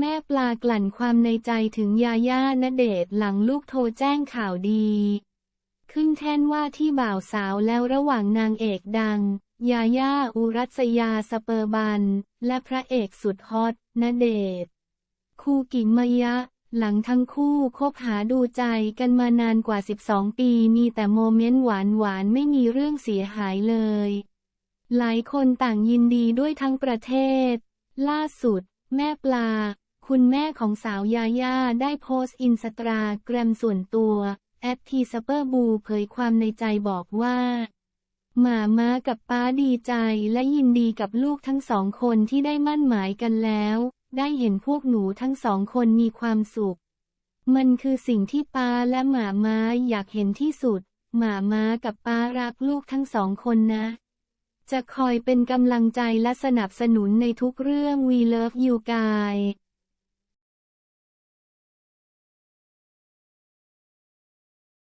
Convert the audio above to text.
แม่ปลากลั่นความในใจถึงยาย่าณเดชหลังลูกโทรแจ้งข่าวดี ขึ้นแท่นว่าที่บ่าวสาวแล้วระหว่างนางเอกดัง ยาย่าอุรัสยาสเปอร์บัน และพระเอกสุดฮอตณเดชคูกิมยะ หลังทั้งคู่คบหาดูใจกันมานานกว่า 12 ปีมีแต่โมเมนต์หวานๆไม่มีเรื่องเสียหายเลย หลายคนต่างยินดีด้วยทั้งประเทศ ล่าสุด แม่ปลา คุณแม่ของสาวยาย่าได้โพสต์อินสตาแกรมส่วนตัว แอปทีสเปอร์บูเผยความในใจบอกว่าหมาม้ากับป้าดีใจและยินดีกับลูกทั้งสองคนที่ได้มั่นหมายกันแล้ว ได้เห็นพวกหนูทั้งสองคนมีความสุข มันคือสิ่งที่ป้าและหมาม้าอยากเห็นที่สุด หมาม้ากับป้ารักลูกทั้งสองคนนะ จะคอยเป็นกำลังใจและสนับสนุนในทุกเรื่อง We Love You Guys